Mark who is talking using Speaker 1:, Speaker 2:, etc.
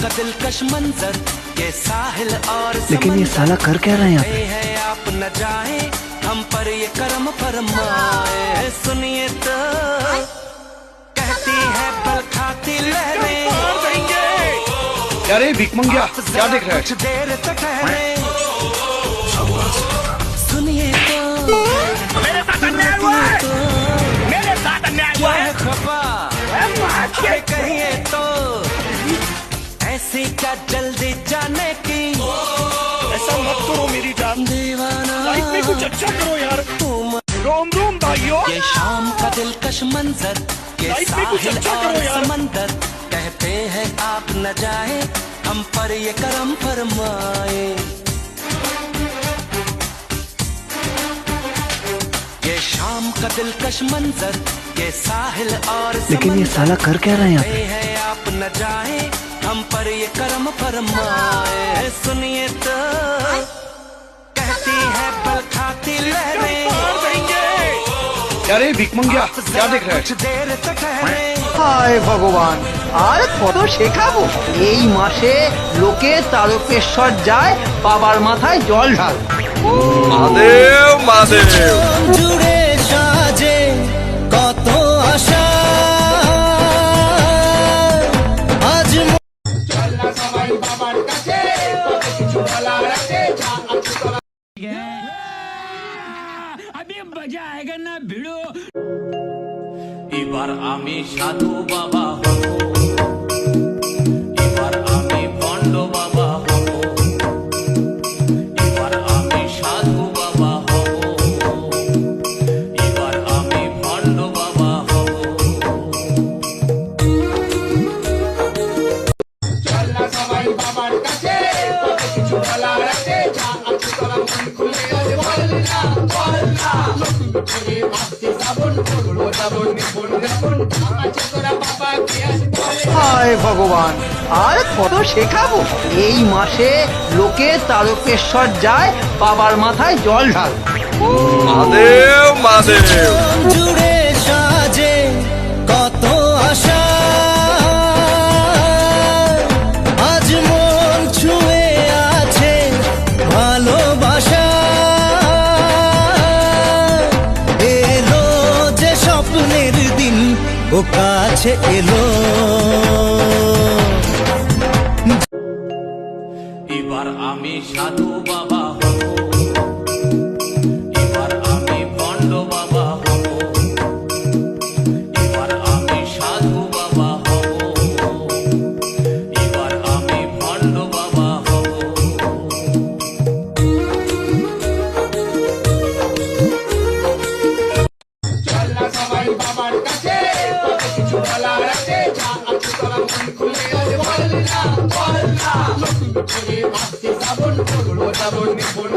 Speaker 1: का दिलकश मंजर ये साहिल और
Speaker 2: लेकिन ये साला कर क्या रहा है यहाँ पे?
Speaker 1: कहते हैं आप न जाए हम पर ये करम फरमाए। सुनिए तो कहती है बल खाती लहरें।
Speaker 3: अरे भिक मंगिया क्या देख रहा है?
Speaker 1: कुछ देर तक ठहरे। सुनिए तो सुनिए तो
Speaker 3: मेरे साथ अन्याय
Speaker 1: क्या है खफा? कहिए तो ऐसी क्या जल्दी जाने की।
Speaker 3: ऐसा मत करो मेरी जान।
Speaker 1: दीवाना।
Speaker 3: लाइफ में कुछ अच्छा करो यार।
Speaker 1: तुम
Speaker 3: रोम रोम भाइयों।
Speaker 1: ये शाम का दिलकश मंजर ये साहिल
Speaker 3: अच्छा
Speaker 1: और समंदर कहते हैं आप न जाए हम पर ये करम फरमाए। ये शाम का दिलकश मंजर ये साहिल और
Speaker 2: लेकिन ये साला कर क्या रहे है यहाँ पे?
Speaker 1: हैं आप न जाए हम पर ये करम फरमाए सुनिए तो कहती है बल खाती लहरें
Speaker 3: अरे भिक मंगिया क्या देख रहा है
Speaker 1: कुछ देर तक ठहरे
Speaker 2: হায় ভগবান আর কত শেখাবো এই মাসে লোকে তারকেশ্বর যায় বাবার মাথায় জল ঢাল
Speaker 3: महादेव महादेव
Speaker 1: জুড়ে সাজে কত আশা
Speaker 4: না
Speaker 5: ভিড়ো।
Speaker 6: এবার আমি সাধু বাবা হব। এবার আমি ভণ্ড বাবা হব। এবার আমি সাধু বাবা হব। এবার আমি ভণ্ড বাবা হব।
Speaker 4: বাবার কাছে কিছু খুলে আজ বল
Speaker 2: হায় ভগবান আর কত শেখাবো? এই মাসে লোকে তারকেশ্বর যায় বাবার মাথায় জল ঢাল।
Speaker 3: মাদেও মাদেও
Speaker 1: জুড়ে ও কাছে এলো।
Speaker 6: এবার আমি সাধু বাবা
Speaker 4: করে ভাবছি শ্রাবণ করব শ্রাবণ নিপুণ